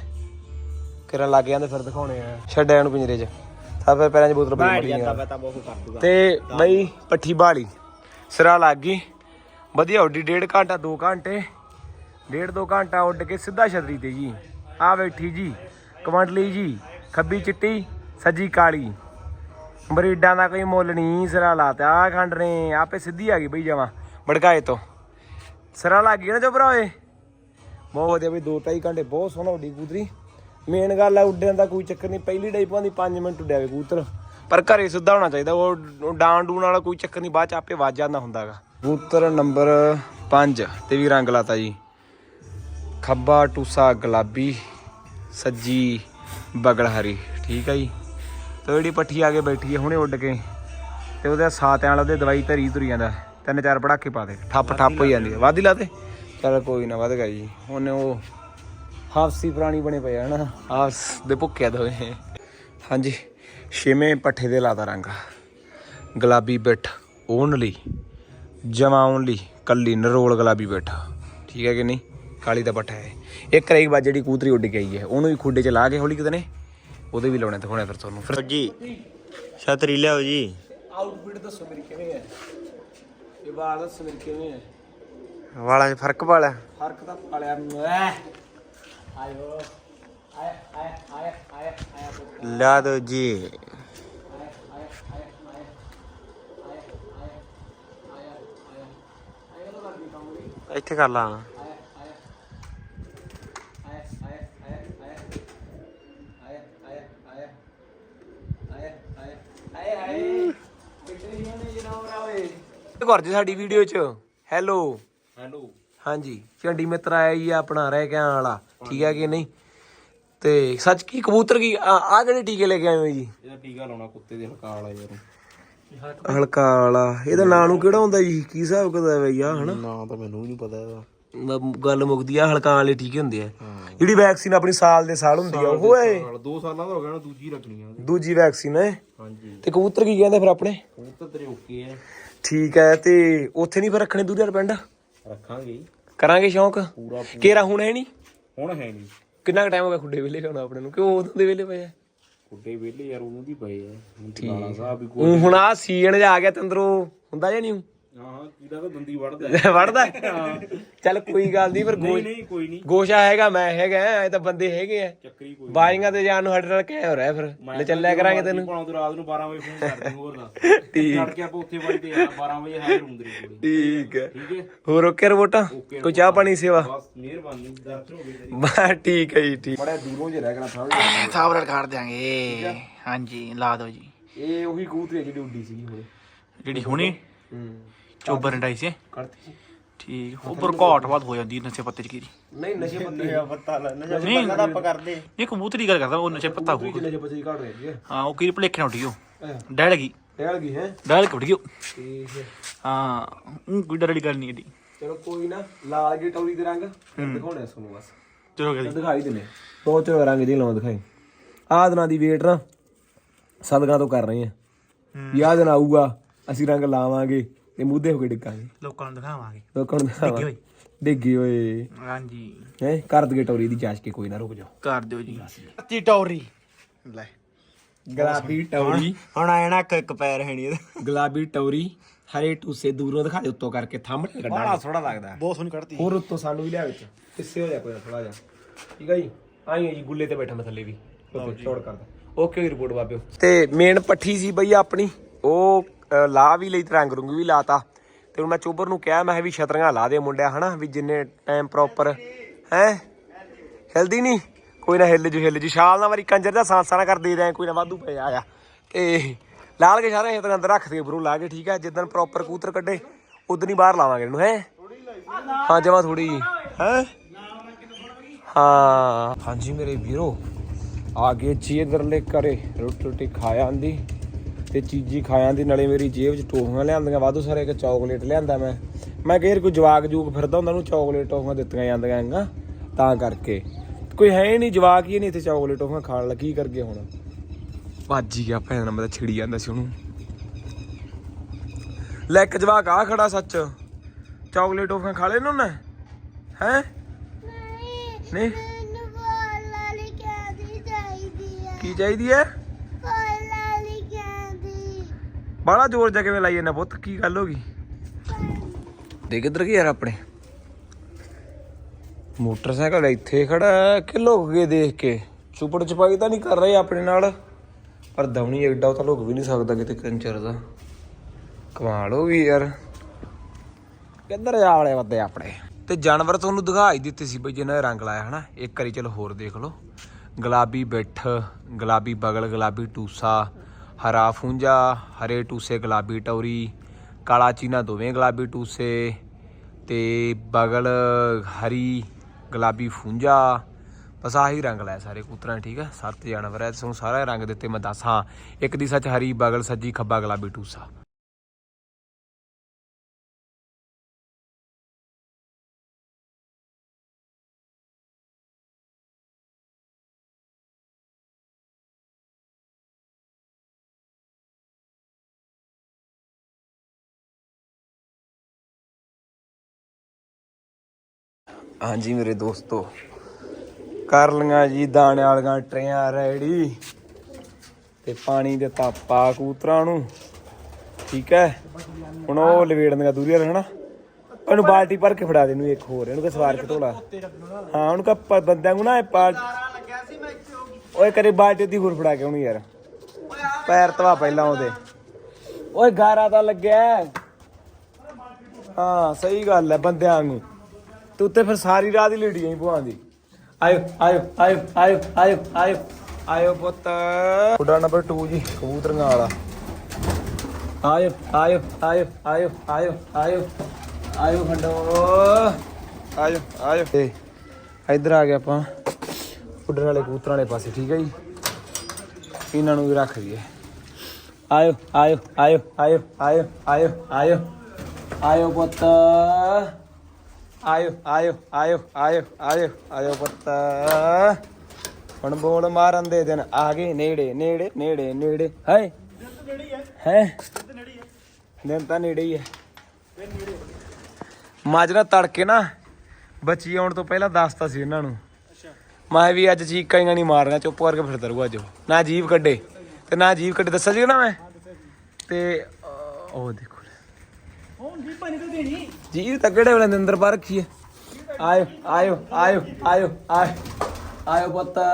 ਕਰਨ ਲੱਗ ਜਾਂਦੇ ਫਿਰ ਦਿਖਾਉਣੇ ਆ। ਛੱਡਿਆ ਇਹਨੂੰ ਪਿੰਜਰੇ 'ਚ। ਤਾਂ ਫਿਰ ਪੈਰਾਂ 'ਚ ਬੋਤਲ ਪਈ ਮੜੀ ਤਾਂ ਬਈ ਪੱਠੀ ਬਾਲੀ। ਸਿਰਾ ਲੱਗ ਗਈ। ਵਧੀਆ ਉੱਡੀ ਡੇਢ ਘੰਟਾ 2 ਘੰਟੇ। ਡੇਢ 2 ਘੰਟਾ ਉੱਡ ਕੇ ਸਿੱਧਾ ਛਤਰੀ ਤੇ ਜੀ। ਆ ਬੈਠੀ ਜੀ। ਕਮੰਡਲੀ ਜੀ, ਖੱਬੀ ਚਿੱਟੀ, ਸੱਜੀ ਕਾਲੀ। ਬਰੀਡਾਂ ਦਾ ਕੋਈ ਮੁੱਲ ਨਹੀਂ ਸਿਰਾ ਲਾਤਾ। ਆ ਖੰਡ ਨੇ, ਆਪੇ ਸਿੱਧੀ ਆ ਗਈ ਬਈ ਜਮਾ। ਬੜਕਾਏ ਤੋਂ। ਸਿਰਾ ਲੱਗ ਗਈ ਨਾ ਜੋ ਭਰਾਏ ਬਹੁਤ ਵਧੀਆ ਬਈ 2.5 ਘੰਟੇ, ਬਹੁਤ ਸੋਹਣਾ ਉੱਡੀ ਕੂਤਰੀ ਮੇਨ ਗੱਲ ਆ, ਉੱਡਣ ਦਾ ਕੋਈ ਚੱਕਰ ਨਹੀਂ, ਪਹਿਲੀ ਡਾਈ ਪਾਉਂਦੀ 5 ਮਿੰਟ ਉੱਡਿਆ ਵੇ ਕਬੂਤਰ। ਪਰ ਘਰੇ ਸਿੱਧਾ ਹੋਣਾ ਚਾਹੀਦਾ, ਉਹ ਉਹ ਡਾਂਡ ਡੂਣ ਵਾਲਾ ਕੋਈ ਚੱਕਰ ਨਹੀਂ, ਬਾਅਦ ਚ ਆਪੇ ਵੱਜ ਜਾਂਦਾ ਹੁੰਦਾਗਾ ਕੂਤਰ ਨੰਬਰ 5 ਤੇ ਵੀ ਰੰਗ ਲਾਤਾ ਜੀ। ਖੱਬਾ ਟੂਸਾ ਗੁਲਾਬੀ ਸੱਜੀ ਬਗਲ ਹਰੀ ਠੀਕ ਹੈ ਜੀ। ਤੇ ਜਿਹੜੀ ਪੱਠੀ ਆ ਕੇ ਬੈਠੀ ਹੈ ਹੁਣੇ ਉੱਡ ਕੇ। ਤੇ ਉਹਦੇ ਸਾਤਿਆਂ ਵਾਲਾ ਉਹਦੇ ਦਵਾਈ ਧਰੀ ਧਰੀ ਜਾਂਦਾ। ਤਿੰਨ ਚਾਰ ਪੜਾਕੇ ਪਾ ਦੇ ਠੱਪ ਠੱਪ ਹੋ ਜਾਂਦੀ ਹੈ ਵਾਦੀ ਲਾਤੇ? ਚਲ ਕੋਈ ਨਾ ਵਧ ਗਿਆ ਜੀ। ਉਹਨੇ ਉਹ ਹਾਫਸੀ ਪੁਰਾਣੀ ਬਣੇ ਪਏ ਆ ਨਾ। ਹਾਫਸ ਦੇ ਭੁੱਕਿਆ ਦੋਏ ਹਾਂਜੀ ਛੇਵੇਂ ਪੱਠੇ ਦੇ ਲਾਤਾ ਰੰਗ। ਗੁਲਾਬੀ ਬਿੱਠ ਓਨਲੀ ਜਮਾ ਓਨਲੀ ਕੱਲੀ ਨਰੋਲ ਗੁਲਾਬੀ ਬਿੱਠ। ਠੀਕ ਹੈ ਕਿ ਨਹੀਂ? ਕਾਲੀ ਦਾ ਪੱਠਾ ਹੈ ਇੱਕ ਰਹੀ ਬਾਅਦ ਜਿਹੜੀ ਕੂਤਰੀ ਉੱਡ ਗਈ ਹੈ ਉਹਨੂੰ ਵੀ ਖੁੱਡੇ 'ਚ ਲਾ ਕੇ ਹੌਲੀ ਕਿਤੇ ਨੇ ਉਹਦੇ ਵੀ ਲਾਉਣੇ ਹੋਣੇ ਫਿਰ ਤੁਹਾਨੂੰ ਫਿਰ ਜੀ ਛਤਰੀ ਲਿਆਓ ਜੀ ਆਊਟਫਿਟ ਦੱਸੋ ਮੇਰੀ ਕਿਵੇਂ ਹੈ ਇਹ ਵਾਲ ਦੱਸੋ ਮੇਰੀ ਕਿਵੇਂ ਹੈ ਵਾਲਾਂ 'ਚ ਫ਼ਰਕ ਪਾਲਿਆ ਫ਼ਰਕ ਤਾਂ ਪਾਲਿਆ ਮੈਂ ਆਇਓ ਆਏ ਆਏ ਆਏ ਆਏ ਆਏ ਲਾ ਦਿਓ ਜੀ ਇੱਥੇ ਕਰ ਲਾ ਘਰ ਜੀ ਸਾਡੀ ਵੀਡੀਓ ਚ। ਹੈਲੋ ਹੈਲੋ ਹਾਂਜੀ ਝੰਡੀ ਮਿੱਤਰ ਆਇਆ ਜੀ ਆਪਣਾ ਰਹਿ ਗਿਆ ਵਾਲਾ। ਠੀਕ ਹੈ ਕਿ ਨਹੀਂ? ਤੇ ਸੱਚ ਕੀ ਕਬੂਤਰ ਕੀ ਆ ਕਿਹੜੇ ਟੀਕੇ ਲੈ ਕੇ ਆਏ ਹੋ ਜੀ? ਇਹਦਾ ਟੀਕਾ ਲਾਉਣਾ ਕੁੱਤੇ ਦੇ ਹਲਕਾ ਵਾਲਾ ਯਾਰ। ਹਲਕਾ ਵਾਲਾ। ਇਹਦਾ ਨਾਂ ਨੂੰ ਕਿਹੜਾ ਹੁੰਦਾ ਜੀ? ਕੀ ਹਿਸਾਬ ਕਰਦਾ ਬਈ ਆ ਹਨਾ? ਨਾ ਤਾਂ ਮੈਨੂੰ ਵੀ ਨਹੀਂ ਪਤਾ ਇਹਦਾ। ਮ- ਗੱਲ ਮੁੱਕਦੀ ਆ ਹਲਕਾਂ ਵਾਲੇ ਟੀਕੇ ਹੁੰਦੇ ਆ। ਜਿਹੜੀ ਵੈਕਸੀਨ ਆਪਣੀ ਸਾਲ ਦੇ ਸਾਲ ਹੁੰਦੀ ਆ ਉਹ ਹੈ। 2 ਸਾਲਾਂ ਦਾ ਹੋ ਗਿਆ ਨਾ ਦੂਜੀ ਰੱਖਣੀ ਆ ਦੂਜੀ ਵੈਕਸੀਨ ਹੈ। ਹਾਂਜੀ। ਤੇ ਕਬੂਤਰ ਕੀ ਕਹਿੰਦੇ ਫਿਰ ਆਪਣੇ? ਕਬੂਤਰ ਤੇਰੇ ਓਕੇ ਆ। ਠੀਕ ਹੈ ਤੇ ਉੱਥੇ ਨਹੀਂ ਫਿਰ ਰੱਖਣੇ ਦੂਜੇ ਪਿੰਡ? ਰੱਖਾਂਗੇ ਕਰਾਂਗੇ ਸ਼ੌਂਕ? ਪੂਰਾ ਕੇਰਾ ਹੁਣ ਹੈ ਨਹੀਂ? ਹੁਣ ਹੈ ਨਹੀਂ। ਕਿੰਨਾ ਕੁ ਟਾਈਮ ਹੋ ਗਿਆ ਖੁੱਡੇ ਵੇਲੇ ਹੋਣਾ ਆਪਣੇ ਨੂੰ? ਕਿਉਂ ਉਦੋਂ ਦੇ ਵੇਲੇ ਪਏ ਆ? ਕੁੱਡੇ ਵਿਹਲੇ ਯਾਰ ਉਹਨੂੰ ਵੀ ਪਏ ਆ। ਹੁਣ ਲਾਲਾ ਸਾਹਿਬ ਵੀ ਊਂ ਹੁਣ ਆ ਸੀਜ਼ਨ ਜਾ ਆ ਗਿਆ ਤੰਦਰੋਂ ਹੁੰਦਾ ਜਾਂ ਨਹੀਂ? ਹਾਂ ਕੀੜਾ ਤਾਂ ਦੰਦੀ ਵੜਦਾ *laughs* ਵੜਦਾ ਚੱਲ ਕੋਈ ਗੱਲ ਨਹੀਂ ਫਿਰ ਗੋਸ਼ ਨਹੀਂ ਕੋਈ ਨਹੀਂ। ਗੋਸ਼ਾ ਹੈਗਾ ਮੈਂ ਹੈਗਾ ਇਹ ਤਾਂ ਬੰਦੇ ਹੈਗੇ ਆ। ਚੱਕਰੀ ਕੋਈ ਬਾਈਆਂ ਤੇ ਜਾਣ ਨੂੰ ਸਾਡੇ ਨਾਲ ਕਹਿ ਹੋ ਰਿਹਾ ਫਿਰ? ਲੈ ਚੱਲਿਆ ਕਰਾਂਗੇ ਤੈਨੂੰ। ਪਾਉਂ ਤੂੰ ਰਾਤ ਨੂੰ 12 ਵਜੇ ਫੋਨ ਕਰਦੀ ਹੋਰ ਦਾ ਛੱਡ ਕੇ ਆਪਾਂ ਉੱਥੇ ਵਜਦੇ ਆ 12 ਵਜੇ ਹਾਜ਼ਰ ਹੁੰਦੇ ਨੇ ਕੋਲੇ ਠੀਕ ਹੈ। ਠੀਕ ਹੈ? ਹੋਰ ਓਕੇ ਰਿਪੋਰਟਾਂ ਕੋਈ ਚਾਹ ਪਾਣੀ ਸੇਵਾ? ਬਸ ਮਿਹਰਬਾਨੀ ਦਰਸ਼ਨ ਹੋ ਗਏ ਤੇਰੀ। ਬਾ ਠੀਕ ਹੈ ਜੀ ਠੀਕ। ਬੜਾ ਦੂਰੋਂ ਜੇ ਰਹਿ ਗਿਆ ਸਾਹਮਣੇ ਥਾਵਰਟ ਕਰ ਦਿਆਂਗੇ। ਹਾਂਜੀ ਲਾ ਦਿਓ ਜੀ। ਇਹ ਉਹੀ ਕੂਤਰੀ ਹੈ ਜਿਹੜੀ ਉੱਡੀ ਸੀਗੀ ਹੁਣ ਜਿਹੜੀ ਹੁਣੀ? ਹੂੰ। ਚੋਬਰ ਡਾਈ ਸੀ। ਕਰਤੀ ਸੀ। ਠੀਕ ਉੱਪਰ ਘਾਟ ਬਾਤ ਹੋ ਜਾਂਦੀ ਨਸ਼ੇ ਪੱਤੇ ਚ ਕੀ। ਨਹੀਂ ਨਸ਼ੇ ਪੱਤੇ ਪਤਾ ਲੈ ਨਾ ਨਹੀਂ ਤਾਂ ਆਪਾਂ ਕਰਦੇ। ਇਹ ਕਬੂਤਰੀ ਗੱਲ ਕਰਦਾ ਉਹ ਨਸ਼ੇ ਪੱਤਾ ਹੋਊ ਨਸ਼ੇ ਪੱਤੇ ਘਾਟ ਰਹੀ ਹੈ। ਹਾਂ ਉਹ ਕੀ ਭਲੇਖੇ ਨਾਲ ਉੱਠੀ ਉਹ? ਹਾਂ। ਡੈਲ ਗਈ। ਟਹਿਲ ਗਈ ਹੈ? ਡੈਲ ਕੇ ਉੱਠ ਗਈ ਉਹ। ਠੀਕ ਹੈ। ਹਾਂ ਉਹ ਕੋਈ ਡਰ ਵਾਲੀ ਗੱਲ ਨਹੀਂ ਇਹਦੀ ਚਲੋ ਕੋਈ ਨਾ ਲਾਲ ਗੀ ਟੌਰੀ ਦੇ ਰੰਗ ਫਿਰ ਦਿਖਾਉਣੇ ਆ ਤੁਹਾਨੂੰ ਬਸ। ਚਲੋ ਗਈ ਦਿਖਾਈ ਦਿੰਨੇ ਬਹੁਤ ਚਲੋ ਰੰਗ ਜੀ ਲਾਉਂ ਦਿਖਾਈ। ਆਹ ਦਿਨਾਂ ਦੀ ਵੇਟ ਨਾ ਸਦਕਾਂ ਤੋਂ ਕਰ ਰਹੇ ਆ ਆਹ ਦਿਨ ਆਊਗਾ ਅਸੀਂ ਰੰਗ ਲਾਵਾਂਗੇ। ਤੇ ਮੂਧੇ ਹੋ ਕੇ ਡਿੱਗਾਂਗੇ। ਲੋਕਾਂ ਨੂੰ ਦਿਖਾਵਾਂਗੇ। ਲੋਕਾਂ ਨੂੰ ਦਿਖਾਵਾਂਗੇ। ਹੋਏ। ਡਿੱਗੇ ਓਏ ਹਾਂਜੀ। ਹੈ ਕਰ ਦਗੇ ਟੌਰੀ ਦੀ ਜਾਂਚ ਕੇ ਕੋਈ ਨਾ ਰੁਕ ਜਾਓ। ਕਰ ਦਿਓ ਜੀ। ਅੱਤੀ ਟੌਰੀ। ਲੈ। ਗੁਲਾਬੀ ਟੌਰੀ। ਹੁਣ ਆਇਆ ਨਾ ਇੱਕ ਪੈਰ ਹੈ ਨਹੀਂ ਗੁਲਾਬੀ ਟੌਰੀ। ਹਰੇ ਟੂਸੇ ਦੂਰੋਂ ਦਿਖਾ ਦੇ ਉੱਤੋਂ ਕਰਕੇ ਥੰਮਣੇ ਕੱਢਾਂਗੇ ਥੋੜਾ ਲੱਗਦਾ। ਬਹੁਤ ਸੋਹਣੀ ਕੱਢਤੀ। ਹੋਰ ਉੱਤੋਂ ਸਾਨੂੰ ਵੀ ਲਿਆ ਵਿੱਚ। ਹਿੱਸੇ ਹੋ ਜਾ ਕੋਈ ਥੋੜਾ ਜਿਹਾ। ਠੀਕ ਹੈ ਜੀ? ਆਈ ਹੈ ਜੀ ਗੁੱਲੇ ਤੇ ਬੈਠਾ ਮੈਂ ਥੱਲੇ ਵੀ। ਓਕੇ ਛੋੜ ਕਰਦਾ ਓਕੇ ਰਿਪੋਰਟ ਬਾਬਿਓ। ਤੇ ਮੇਨ ਪੱਠੀ ਸੀ ਬਈ ਆਪਣੀ। ਉਹ ਅ, ਲਾ ਵੀ ਲਈ ਤੇ ਰੰਗ ਰੁੰਗ ਵੀ ਲਾਤਾ। ਤੇ ਹੁਣ ਮੈਂ ਚੋਬਰ ਨੂੰ ਕਿਹਾ ਮੈਂ ਕਿਹਾ ਵੀ ਛਤਰੀਆਂ ਲਾ ਦੇ ਮੁੰਡਿਆ ਹਨਾ ਵੀ ਜਿੰਨੇ ਟਾਈਮ ਪ੍ਰੋਪਰ ਹੈ? ਹਿਲਦੀ ਨਹੀਂ ਕੋਈ ਨਾ ਹਿੱਲ ਜੂ ਹਿੱਲ ਜੂ। ਛਾਲ ਨਾ ਵਾਰੀ ਕੰਜਰ ਦਾ ਸਾਂਸਾ ਨਾ ਕਰ ਦੇ ਦੇ ਕੋਈ ਨਾ ਵਾਧੂ ਪਿਆ ਆ। ਤੇ ਲਾਲ ਕੇ ਸਾਰੇ ਛਤਰੀਆਂ ਅੰਦਰ ਰੱਖ ਦੇ ਬਰੂ ਲਾ ਕੇ ਠੀਕ ਹੈ ਜਿੱਦਣ ਪ੍ਰੋਪਰ ਕੂਤਰ ਕੱਢੇ ਉਦੋਂ ਹੀ ਬਾਹਰ ਲਾਵਾਂਗੇ ਇਹਨੂੰ ਹੈ? ਹਾਂ ਜਮਾ ਥੋੜੀ ਹੈ? ਹਾਂ। ਹਾਂਜੀ ਮੇਰੇ ਵੀਰੋ ਆ ਗਏ ਜੀ ਇਧਰਲੇ ਘਰੇ ਰੋਟੀ ਰੋਟੀ ਖਾਇਆ ਆਂਦੀ। ਤੇ ਚੀਜ਼ੀ ਖਾਇਆ ਆਂਦੀ ਨਾਲੇ ਮੇਰੀ ਜੇਬ 'ਚ ਟੋਫੀਆਂ ਲਿਆਂਦੀਆਂ ਵਾਧੂ ਸਾਰੇ ਇੱਕ ਚਾਕਲੇਟ ਲਿਆਂਦਾ ਮੈਂ। ਮੈਂ ਕਿਹਾ ਯਾਰ ਕੋਈ ਜਵਾਕ ਜੂਕ ਫਿਰਦਾ ਹੁੰਦਾ ਉਹਨੂੰ ਚਾਕਲੇਟ ਟੋਫੀਆਂ ਦਿੱਤੀਆਂ ਜਾਂਦੀਆਂ ਹੈਗਾ ਤਾਂ ਕਰਕੇ। ਕੋਈ ਹੈ ਨਹੀਂ ਜਵਾਕ ਹੀ ਨਹੀਂ ਇੱਥੇ ਚਾਕਲੇਟ ਟੋਫੀਆਂ ਖਾਣ ਲੱਗੀ ਕੀ ਕਰਗੇ ਹੁਣ? ਭੱਜ ਗਿਆ ਭੈਣ ਨਾਲ ਮੈਂ ਤਾਂ ਛਿੜੀ ਜਾਂਦਾ ਸੀ ਉਹਨੂੰ। ਲੈ ਇੱਕ ਜਵਾਕ ਆ ਖੜਾ ਸੱਚ ਚਾਕਲੇਟ ਟੋਫੀਆਂ ਖਾ ਲੈਣ ਉਹਨੇ? ਹੈ? ਨਹੀਂ ਕੀ ਚਾਹੀਦੀ ਹੈ ਬਾਹਲਾ ਜ਼ੋਰ ਜਾ ਕਿਵੇਂ ਲਾਈ ਜਾਂਦਾ ਪੁੱਤ, ਕੀ ਗੱਲ ਹੋ ਗਈ? ਦੇ ਕਿੱਧਰ ਗਏ ਯਾਰ ਆਪਣੇ। ਮੋਟਰਸਾਈਕਲ ਇੱਥੇ ਖੜਾ ਕਿ ਲੁਕ ਗਏ ਦੇਖ ਕੇ। ਚੁਪੜ ਚਪਾਈ ਤਾਂ ਨਹੀਂ ਕਰ ਰਹੇ ਆਪਣੇ ਨਾਲ। ਪਰ ਦਵਣੀ ਐਡਾ ਤਾਂ ਲੁਕ ਵੀ ਨਹੀਂ ਸਕਦਾ ਕਿਤੇ ਕੰਚਰ ਦਾ। ਕਮਾਲ ਹੋ ਗਈ ਯਾਰ। ਕਿੱਧਰ ਜਾ ਵਾਲੇ ਵੱਦੇ ਆਪਣੇ? ਤੇ ਜਾਨਵਰ ਤੁਹਾਨੂੰ ਦਿਖਾ ਹੀ ਦਿੱਤੇ ਸੀ ਬਈ ਜਿਹਨਾਂ ਰੰਗ ਲਾਇਆ, ਹਨਾ? ਇੱਕ ਵਾਰੀ ਚਲੋ ਹੋਰ ਦੇਖ ਲਓ। ਗੁਲਾਬੀ ਬਿੱਠ, ਗੁਲਾਬੀ ਬਗਲ, ਗੁਲਾਬੀ ਟੂਸਾ ਹਰਾ ਫੂੰਜਾ ਹਰੇ ਟੂਸੇ ਗੁਲਾਬੀ ਟੌਰੀ ਕਾਲਾ ਚੀਨਾ ਦੋਵੇਂ ਗੁਲਾਬੀ ਟੂਸੇ ਤੇ ਬਗਲ ਹਰੀ ਗੁਲਾਬੀ ਫੂੰਜਾ। ਬਸ ਆਹੀ ਰੰਗ ਲਾਇਆ ਸਾਰੇ ਕੂਤਰਾਂ ਨੇ, ਠੀਕ ਹੈ ਸੱਤ ਜਾਨਵਰ ਐ ਤੁਹਾਨੂੰ ਸਾਰਾ ਰੰਗ ਦਿੱਤੇ ਮੈਂ ਦੱਸ। ਹਾਂ ਇੱਕ ਦੀ ਸੱਚ ਹਰੀ ਬਗਲ ਸੱਜੀ ਖੱਬਾ ਗੁਲਾਬੀ ਟੂਸਾ। ਹਾਂਜੀ ਮੇਰੇ ਦੋਸਤੋ, ਕਰ ਲੀਆਂ ਜੀ ਦਾਣੇ ਵਾਲੀਆਂ ਟਰੇਆਂ ਰੈਡੀ ਤੇ ਪਾਣੀ ਦੇ ਪਾ ਕੂਤਰਾਂ ਨੂੰ, ਠੀਕ ਹੈ? ਹੁਣ ਉਹ ਲਵੇੜਨ ਦਾ ਦੂਰੀ ਹਨਾ? ਉਹਨੂੰ ਬਾਲਟੀ ਭਰ ਕੇ ਫੜਾ ਦੇ ਨੂੰ ਇੱਕ ਹੋਰ, ਇਹਨੂੰ ਕਿ ਸਵਾਰ ਕੇ ਧੋਲਾ। ਹਾਂ, ਉਹਨੂੰ ਕਹ ਬੰਦਿਆਂ ਨੂੰ ਨਾ ਇਹ ਪਾ ਓਏ ਕਰੇ ਬਾਲਟੀ ਦੀ ਹੋਰ ਫੜਾ ਕੇ ਉਹਨੂੰ ਯਾਰ। ਪੈਰ ਧਵਾ ਪਹਿਲਾਂ ਉਹਦੇ। ਓਏ, ਗਾਰਾ ਤਾਂ ਲੱਗਿਆ। ਹਾਂ, ਸਹੀ ਗੱਲ ਹੈ, ਬੰਦਿਆਂ ਨੂੰ। ਤੇ ਉੱਤੇ ਫਿਰ ਸਾਰੀ ਰਾਤ ਹੀ ਲੇਟੀ ਜਾਈ ਭੂਆ ਦੀ ਆਇਓ ਆਇਓ ਆਇਓ ਆਇਓ ਆਇਓ ਆਇਓ ਆਇਓ ਪੁੱਤ ਕੁੜਾ ਨੰਬਰ 2 ਜੀ ਕਬੂਤਰੀਆਂ ਵਾਲਾ ਆਇਓ ਆਇਓ ਆਇਓ ਆਇਓ ਆਇਓ ਆਇਓ ਆਇਓ ਖੰਡੋ ਆਇਓ ਆਇਓ ਤੇ ਇੱਧਰ ਆ ਗਏ ਆਪਾਂ ਉੱਡਣ ਵਾਲੇ ਕਬੂਤਰਾਂ ਵਾਲੇ ਪਾਸੇ ਠੀਕ ਹੈ ਜੀ ਇਹਨਾਂ ਨੂੰ ਵੀ ਰੱਖ ਦਈਏ ਆਇਓ ਆਇਓ ਆਇਓ ਆਇਓ ਆਇਓ ਆਇਓ ਆਇਓ ਪੁੱਤ ਆਇਓ ਆਇਓ ਆਇਓ ਆਇਓ ਆਇਓ ਆਇਓ ਪੁੱਤ। ਹੁਣ ਬੋਲ ਮਾਰਨ ਦੇ ਦਿਨ ਆ ਗਏ ਨੇੜੇ ਨੇੜੇ ਨੇੜੇ ਨੇੜੇ। ਹਾਏ। ਹੈ? ਦਿਨ ਤਾਂ ਨੇੜੇ ਹੀ ਹੈ। ਮਾਜਰਾ ਤੜਕੇ ਨਾ ਬੱਚੀ ਆਉਣ ਤੋਂ ਪਹਿਲਾਂ ਦੱਸਤਾ ਸੀ ਇਹਨਾਂ ਨੂੰ। ਮੈਂ ਵੀ ਅੱਜ ਚੀਕਾਂ ਹੀ ਨਹੀਂ ਮਾਰਨਾ, ਚੁੱਪ ਕਰਕੇ ਫਿਰਦਾ ਰਹੂਗਾ ਅੱਜ ਨਾ ਜੀਵ ਕੱਢੇ ਤੇ ਨਾ ਜੀਵ ਕੱਢੇ, ਦੱਸਿਆ ਸੀ ਨਾ ਮੈਂ? ਤੇ ਉਹ ਦੇਖੋ। जी तगड़े वाले अंदर पा रखी है आयो आयो आयो आयो आयो आयो पत्ता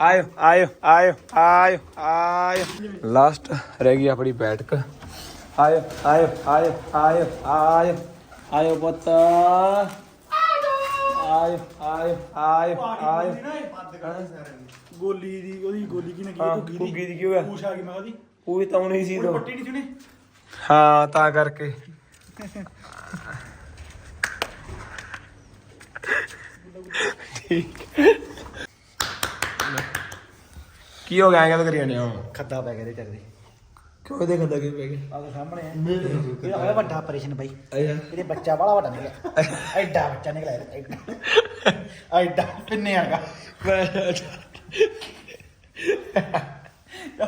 आयो आयो आयो आयो आयो लास्ट रह गई अपनी बैठक आयो आयो आयो आयो आयो आयो पत्ता ਆਏ ਆਏ ਆਏ ਆਏ ਗੋਲੀ ਦੀ ਉਹਦੀ की ਕੀ की ਕੀ ਘੁੱਗੀ ਦੀ ਘੁੱਗੀ ਦੀ ਕੀ ਹੋਇਆ ਪੂਛ ਆ ਗਈ ਮੈਂ ਉਹਦੀ ਉਹ ਵੀ ਤਾਂ ਨਹੀਂ ਸੀ ਤੋਂ ਪੱਟੀ ਨਹੀਂ ਸੀ ਉਹਨੇ ਹਾਂ ਤਾਂ ਕਰਕੇ। ਠੀਕ। ਕੀ ਹੋ ਗਿਆ? ਐਂ ਕਦ ਕਰੀ ਜਾਂਦੇ ਹੋ। ਖੱਦਾ ਪੈ ਗਿਆ ਦੇ। ਚੱਲਦੇ ਕਿਉਂ ਇਹਦੇ ਖੰਦਾ ਕੀ ਪੈ ਗਿਆ? ਆਹ ਸਾਹਮਣੇ ਇਹ ਹੋਇਆ ਵੱਡਾ ਆਪਰੇਸ਼ਨ ਬਾਈ। ਆਇਆ ਇਹਦੇ ਬੱਚਾ ਬੜਾ ਵੱਡਾ ਨਿਕਲਿਆ। ਐਡਾ ਬੱਚਾ ਨਿਕਲਿਆ ਇਹਦਾ, ਐਡਾ। ਐਡਾ ਪਿੰਨੇ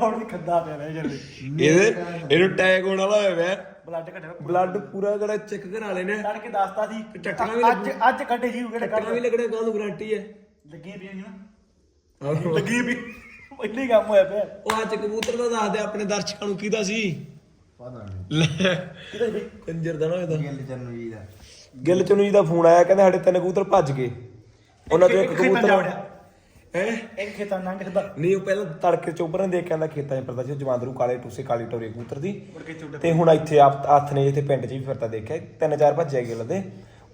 ਹੁਣ ਵੀ ਖੱਦਾ ਪਿਆ ਵੇ ਜਲਦੀ ਇਹਦੇ ਇਹਨੂੰ ਟੈਗ ਹੋਣ ਵਾਲਾ ਹੋਇਆ ਵੇ ਬਲੱਡ ਘਟਿਆ ਬਲੱਡ ਪੂਰਾ ਕਿਹੜਾ ਚੈੱਕ ਕਰਾ ਲੈਨੇ ਤੜ ਕੇ ਦੱਸਤਾ ਸੀ। ਟੱਟਣਾ ਵੀ ਅੱਜ ਅੱਜ ਕੱਢੇ ਜੀ ਕਿਹੜੇ ਕੱਢ ਟੱਕਣਾ ਵੀ ਲੱਗਣਾ ਕੱਲ ਨੂੰ ਗਾਰੰਟੀ ਹੈ? ਲੱਗੀ ਪਈ ਨਾ। ਲੱਗੀ ਵੀ ਪਹਿਲੇ ਕੰਮ ਹੋਇਆ ਪਿਆ। ਉਹ ਅੱਜ ਕਬੂਤਰ ਦਾ ਦੱਸ ਦੇ ਆਪਣੇ ਦਰਸ਼ਕਾਂ ਨੂੰ ਕਿਹਦਾ ਸੀ? ਲੈ। ਕਿਹਦਾ ਜੀ ਕੰਜਰ ਦਾ ਨਾ ਇਹਦਾ। ਗਿੱਲ ਚੰਨੂ ਜੀ ਦਾ। ਗਿੱਲ ਚੰਨੂ ਜੀ ਦਾ ਫੋਨ ਆਇਆ ਕਹਿੰਦੇ ਸਾਡੇ ਤਿੰਨ ਕਬੂਤਰ ਭੱਜ ਗਏ। ਉਹਨਾਂ ਚੋਂ ਇੱਕ ਖੇਤਾਂ 'ਚ ਕਬੂਤਰ ਵੜਿਆ। ਹੈ? ਇੱਕ ਖੇਤਾਂ ਨੰਗ ਖਦਾ ਨਹੀਂ ਉਹ ਪਹਿਲਾਂ ਤੜਕੇ ਚੋਬਰ ਨੇ ਦੇਖ ਕੇ ਆਂਦਾ ਖੇਤਾਂ 'ਚ ਫਿਰਦਾ ਸੀ ਜਵਾਂਦਰੂ ਕਾਲੇ ਟੂਸੇ ਕਾਲੀ ਟੋਰੇ ਕਬੂਤਰ ਦੀ। ਤੇ ਹੁਣ ਇੱਥੇ ਆਪ ਹੱਥ ਨੇ ਇੱਥੇ ਪਿੰਡ 'ਚ ਵੀ ਫਿਰਦਾ ਦੇਖਿਆ ਤਿੰਨ ਚਾਰ ਭੱਜੇ ਗਏ ਲਦੇ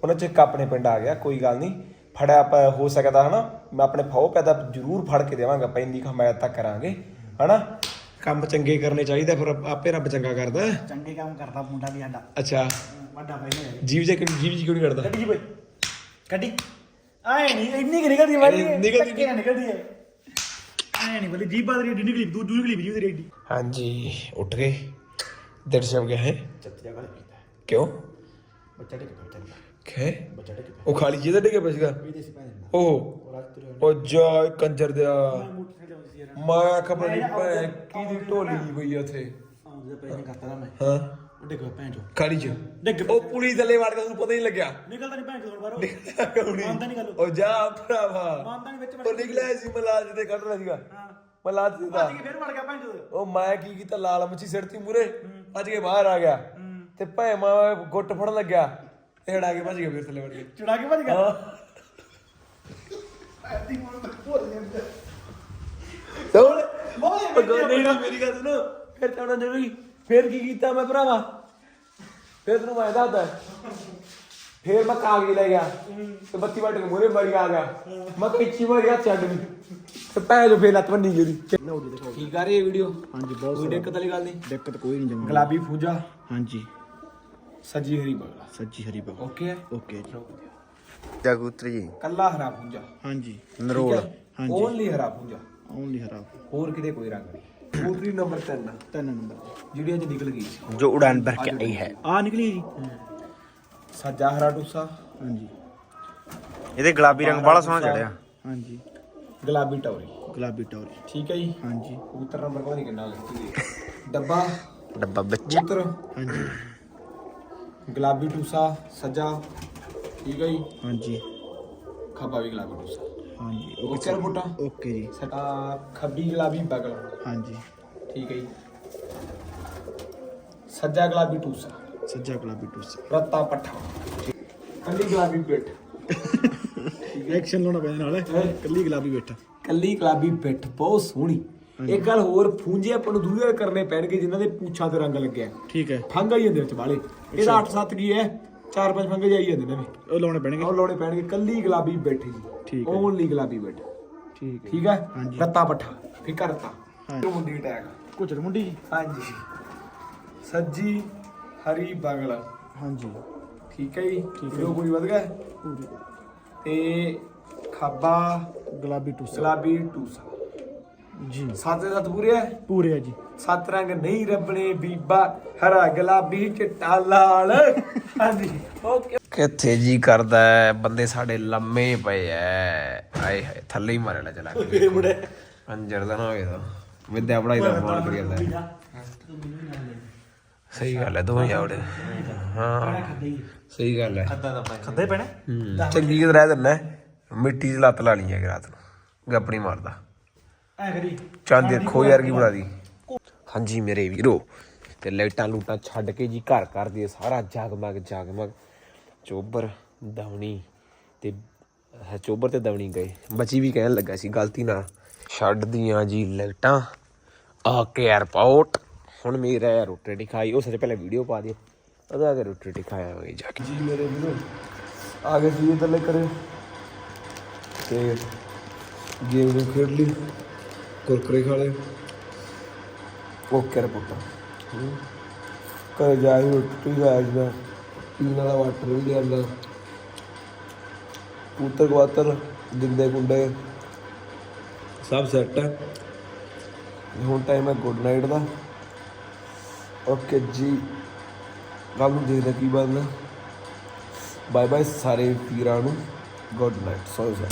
ਉਹਨਾਂ 'ਚ ਇੱਕ ਆਪਣੇ ਪਿੰਡ ਆ ਗਿਆ ਕੋਈ ਗੱਲ ਨਹੀਂ। ਫੜਿਆ ਪ- ਹੋ ਸਕਦਾ ਹਨਾ ਮੈਂ ਆਪਣੇ ਫਾਉ ਪੈਦਾ ਜ਼ਰੂਰ ਫੜ ਕੇ ਦੇਵਾਂਗਾ ਪੈਂਦੀ ਹਮਾਇਤ ਤੱਕ ਕਰਾਂਗੇ ਹਨਾ? ਕੰਮ ਚੰਗੇ ਕਰਨੇ ਚਾਹੀਦਾ ਫਿਰ ਆਪੇ ਰੱਬ ਚੰਗਾ ਕਰਦਾ। ਚੰਗੇ ਕੰਮ ਕਰਦਾ ਮੁੰਡਾ ਵੀ ਸਾਡਾ। ਅੱਛਾ। ਵੱਡਾ ਭਾਈ ਜੀਵ ਜੇ ਜੀਵ ਜੀ ਕਿਉਂ ਨਹੀਂ ਕਰਦਾ ਕੱਢੀ ਜੀ ਬਈ। ਕੱਢੀ ਆਏ ਨਹੀਂ ਇੰਨੀ ਕਿ ਨਿਕਲਦੀ ਵਾਲੀ ਨਿਕਲਦੀ ਨਿਕਲਦੀ ਨਿਕਲਦੀ ਹੈ ਆਏ ਨਹੀਂ ਬਲੀ ਜੀਬ ਬਾਦਰੀ ਏਡੀ ਨਿਕਲੀ ਦੂ ਦੂ ਨਿਕਲੀ ਵੀ ਉਹਦੀ ਏਡੀ ਹਾਂਜੀ ਉੱਠ ਗਏ। ਦਿਨ ਸਭ ਗਿਆ ਹੈ। ਚੱਤਿਆ ਗੱਲ ਕੀਤਾ ਕਿਉਂ? ਬੱਚਾ ਟਿਕ ਚੱਲ ਖੇ? ਬੱਚਾ ਟਿਕ ਉਹ ਖਾਲੀ ਜਿਹਦਾ ਡਿੱਗੇ ਪਿਆ ਸੀਗਾ। ਦਾ। ਉਹ ਉਹ ਜਾ ਕੰਜਰ ਦਿਆ। ਮੈਂ ਖਬਰ ਨਹੀਂ ਪੈ ਕਿਹਦੀ ਢੋਲੀ ਪਈ ਆ ਉੱਥੇ। ਆਹ ਜਿਹਦਾ ਪੈਸੇ ਕਰਤਾ ਨਾ ਮੈਂ। ਹਾਂ। ਡਿੱਗ ਭੈਣ ਚੋ। ਖਾਲੀ ਚ? ਡਿੱਗ ਉਹ ਪੁਲੀ ਥੱਲੇ ਵੜ ਗਿਆ ਤੁਹਾਨੂੰ ਪਤਾ ਹੀ ਨਹੀਂ ਲੱਗਿਆ। ਨਿਕਲਦਾ ਨਹੀਂ ਭੈਣ ਚੋ ਹੁਣ ਬਾਹਰੋਂ। ਕੌਣੀ ਮੰਨਦਾ ਨੀ ਗੱਲ। ਉਹ ਜਾ ਭਰਾਵਾ। ਮੰਨਦਾ ਨੀ ਵਿੱਚ ਵੜ ਉਹ ਨਿਕਲਿਆ ਸੀ ਮਲਾਜ ਤੇ ਕੱਢ ਰਿਹਾ ਸੀਗਾ। ਮਲਾਜ ਤੇ ਭੱਜ ਕੇ ਫੇਰ ਵੜ ਗਿਆ ਭੈਣ ਚੋ ਉਹ ਮੈਂ ਕੀ ਕੀਤਾ ਲਾਲ ਮੱਛੀ ਸਿੜਤੀ ਮੂਰੇ ਭੱਜ ਕੇ ਬਾਹਰ ਆ ਗਿਆ। ਤੇ ਭੈ ਮੈਂ ਗੁੱਟ ਫੜਨ ਲੱਗਿਆ ਤੇ ਹੜਾ ਕੇ ਭੱਜ ਗਿਆ ਫਿਰ ਥੱਲੇ ਵੜ ਕੇ ਚੜਾ ਕੇ ਭੱਜ ਗਿਆ? ਹਾਂ। ਨਹੀਂ ਨਹੀਂ ਮੇਰੀ। ਗੱਲ। ਸੁਣੋ। ਫਿਰ ਤਾਂ ਉਹਨਾਂ ਜ਼ਰੂਰੀ ਫਿਰ ਕੀ ਕੀਤਾ ਮੈਂ ਭਰਾਵਾ? ਫਿਰ ਤੈਨੂੰ ਮੈਂ ਦੱਸਦਾ। ਫੇਰ ਮੈਂ ਕਾਗਜ਼ ਲੈ ਗਿਆ ਤੇ ਬੱਤੀ ਵੱਟ ਕੇ ਮੂਰੇ ਮਰੀ ਆ ਗਿਆ। ਮੈਂ ਪਿੱਛੇ ਮਰੀ ਹੱਥ ਛੱਡ ਵੀ ਤੇ ਪੈ ਜੋ ਫੇਰ ਲੱਤ ਬੰਨੀ ਜਿਹੜੀ ਠੀਕ ਆ ਰਹੀ ਹੈ ਵੀਡੀਓ? ਹਾਂਜੀ ਬਹੁਤ ਕੋਈ ਦਿੱਕਤ ਵਾਲੀ ਗੱਲ ਨਹੀਂ। ਦਿੱਕਤ ਕੋਈ ਨਹੀਂ ਜਮਾ। ਗੁਲਾਬੀ ਫੂਜਾ। ਹਾਂਜੀ। ਸੱਜੀ ਹਰੀ ਬਗਲਾ ਸੱਚੀ ਹਰੀ ਬਾਬਾ ਓਕੇ ਓਕੇ ਜੀ। ਜਾਗੂਤਰੀ ਜੀ। ਕੱਲਾ ਹਰਾ ਫੂਜਾ। ਹਾਂਜੀ। ਨਰੋਲ। ਹਾਂਜੀ। ਓਨਲੀ ਹਰਾ ਫੂਜਾ। ਓਨਲੀ ਹਰਾ ਹੋਰ ਕਿਤੇ ਕੋਈ ਰੰਗ ਨਹੀਂ। ਕਬੂਤਰੀ ਨੰਬਰ 3 ਤਿੰਨ ਨੰਬਰ ਜਿਹੜੀ ਅੱਜ ਨਿਕਲ ਗਈ ਸੀ। ਜੋ ਉਡਾਨ ਭਰ ਕੇ ਆਈ ਹੈ। ਆ ਨਿਕਲੀ ਜੀ? ਸੱਜਾ ਹਰਾ ਟੂਸਾ ਹਾਂਜੀ ਇਹਦੇ ਗੁਲਾਬੀ ਰੰਗ ਬੜਾ ਸੋਹਣਾ ਚੜਿਆ। ਹਾਂਜੀ। ਗੁਲਾਬੀ ਟੌਰੀ। ਗੁਲਾਬੀ ਟੌਰੀ। ਠੀਕ ਹੈ ਜੀ? ਹਾਂਜੀ। ਕਬੂਤਰ ਨੰਬਰ ਪਤਾ ਨਹੀਂ ਕਿੰਨਾ ਲਿਖੀ ਡੱਬਾ। ਡੱਬਾ ਵਿੱਚ। ਕਬੂਤਰ। ਹਾਂਜੀ। ਗੁਲਾਬੀ ਟੂਸਾ ਸੱਜਾ। ਠੀਕ ਹੈ ਜੀ? ਹਾਂਜੀ। ਖੱਬਾ ਵੀ ਗੁਲਾਬੀ ਟੂਸਾ ਹਾਂਜੀ ਓਕੇ ਰਿਪੋਰਟਾਂ ਓਕੇ ਜੀ। ਸਟਾ ਖੱਬੀ ਗੁਲਾਬੀ ਬਗਲ। ਹਾਂਜੀ। ਠੀਕ ਹੈ ਜੀ। ਸੱਜਾ ਗੁਲਾਬੀ ਟੂਸਾ। ਸੱਜਾ ਗੁਲਾਬੀ ਟੂਸਾ। ਰੱਤਾ ਪੱਠਾ। ਕੱਲੀ ਗੁਲਾਬੀ ਪਿੱਠ। ਐਕਸ਼ਨ ਲਾਉਣਾ ਪੈਣਾ ਨਾਲ। ਕੱਲੀ ਗੁਲਾਬੀ ਬੈਠਾ ਕੱਲੀ ਗੁਲਾਬੀ ਪਿੱਠ ਬਹੁਤ ਸੋਹਣੀ। ਇੱਕ ਗੱਲ ਹੋਰ ਫੂੰਜੇ ਆਪਾਂ ਨੂੰ ਦੂਰੇ ਕਰਨੇ ਪੈਣਗੇ ਜਿਨ੍ਹਾਂ ਦੇ ਪੂਛਾਂ ਤੇ ਰੰਗ ਲੱਗਿਆ। ਠੀਕ ਹੈ। ਫੰਗ ਆਈ ਜਾਂਦੇ ਵਿੱਚ ਵਾਲੇ। ਇਹਦਾ 8-7 ਕੀ ਹੈ? 4-5 ਫੰਗ ਜਾਈ ਜਾਂਦੇ ਨੇ ਵੀ। ਉਹ ਲਾਉਣੇ ਪੈਣਗੇ। ਉਹ ਲਾਉਣੇ ਪੈਣਗੇ ਕੱਲੀ ਗੁਲਾਬੀ ਬੈਠ ਜੀ। ਠੀਕ ਹੈ। ਓਨਲੀ ਗੁਲਾਬੀ ਬੈਠ। ਠੀਕ ਹੈ। ਠੀਕ ਹੈ? ਹਾਂਜੀ। ਰੱਤਾ ਪੱਠਾ। ਫਿਕਾ ਰੱਤਾ। ਹਾਂਜੀ। ਮੁੰਡੀ ਟੈਗ ਕੁਚਲ ਮੁੰਡੀ ਜੀ। ਹਾਂਜੀ। ਸੱਜੀ ਹਰੀ ਬਗਲ। ਹਾਂਜੀ। ਠੀਕ ਹੈ ਜੀ? ਠੀਕ ਹੈ। ਵੀਡੀਓ ਪੂਰੀ ਵਧ ਗਿਆ। ਪੂਰੀ। ਤੇ ਖਾਬਾ ਗੁਲਾਬੀ ਟੂਸਾ। ਗੁਲਾਬੀ ਟੂਸਾ। ਜੀ। ਸੱਤ ਦੇ ਸੱਤ ਪੂਰੇ ਹੈ? ਪੂਰੇ ਆ ਜੀ। ਸੱਤ ਰੰਗ ਨਹੀਂ ਰੱਬਣੇ ਬੀਬਾ ਹਰਾ ਗੁਲਾਬੀ ਚਿੱਟਾ ਲਾਲ ਹਾਂਜੀ। ਓਕੇ। ਕਿੱਥੇ ਜੀ ਕਰਦਾ ਹੈ? ਬੰਦੇ ਸਾਡੇ ਲੰਮੇ ਪਏ ਐ। ਆਏ ਹਾਏ ਥੱਲੇ ਹੀ ਮਾਰੇ ਲੈ ਚਲਾ ਕੇ ਅੰਜਰ ਦਾ ਨਾ ਹੋਏ ਤਾਂ। ਵਿਦਿਆ ਪੜਾਈ ਦਾ ਫੋਨ ਕਰੀ ਜਾਂਦਾ। ਸਹੀ ਗੱਲ ਹੈ। ਦੋਵੇਂ ਜਾਵੜੇ ਹਾਂ ਸਹੀ ਗੱਲ ਹੈ ਖੱਦੇ ਪੈਣੇ। ਹੂੰ, ਚੰਗੀ ਤਰ੍ਹਾਂ ਰਹਿ ਦਿੰਦਾ ਮਿੱਟੀ 'ਚ ਲੱਤ ਲਾ ਲਈ ਹੈ ਰਾਤ ਨੂੰ। ਗੱਪਣੀ ਮਾਰਦਾ। ਐ ਕਰੀ। ਚੰਦ ਦੇਖੋ ਯਾਰ ਕੀ ਬਣਾ ਦੀ? ਹਾਂਜੀ ਮੇਰੇ ਵੀਰੋ, ਤੇ ਲਾਈਟਾਂ ਲੂਟਾਂ ਛੱਡ ਕੇ ਜੀ ਘਰ ਘਰ ਦੀ ਸਾਰਾ ਜਗਮਗ ਜਗਮਗ ਚੋਬਰ ਦਵਣੀ ਤੇ ਚੋਬਰ ਤੇ ਦਵਣੀ ਗਏ। ਬੱਚੀ ਵੀ ਕਹਿਣ ਲੱਗਾ ਸੀ, ਗਲਤੀ ਨਾਲ ਛੱਡ ਦੀਆਂ ਜੀ ਲਾਈਟਾਂ। ਆ ਕੇ 에어ਪੋਰਟ ਹੁਣ ਮੇਰਾ ਰੋਟੀ ਰੋਟੀ ਖਾਈ ਉਹ ਸੱਚ ਪਹਿਲਾਂ ਵੀਡੀਓ ਪਾ ਦੇ ਉਹਦਾ ਆ ਕੇ ਰੋਟੀ ਰੋਟੀ ਖਾਇਆ ਜਾ ਕੇ। ਜੀ ਮੇਰੇ ਵੀਰੋ, ਆ ਗਏ ਜੀ ਇਧਰਲੇ ਕਰੇ ਤੇ ਗੇਮ ਨੂੰ ਖੇਡ ਲਈ, ਕੁਰਕਰੇ ਖਾ ਲਏ। ਓਕੇ ਰਿਪੋਰਟਾਂ ਘਰੇ ਜਾ ਕੇ ਰੋਟੀ ਖਾਇਆ ਪੀਣ ਵਾਲਾ ਵਾਟਰ ਵੀ ਲਿਆਂਦਾ। ਕੂਤਰ ਕਵਾਤਰ ਦਿੰਦੇ ਕੁੰਡੇ। ਸਭ ਸੈੱਟ ਹੈ। ਹੁਣ ਟਾਈਮ ਹੈ ਗੁੱਡ ਨਾਈਟ ਦਾ। ਓਕੇ ਜੀ ਕੱਲ ਨੂੰ ਦੇਖਦੇ ਕੀ ਬਣਦਾ ਬਾਏ ਬਾਏ ਸਾਰੇ ਵੀਰਾਂ ਨੂੰ। ਗੁੱਡ ਨਾਈਟ ਸੋ ਜਾ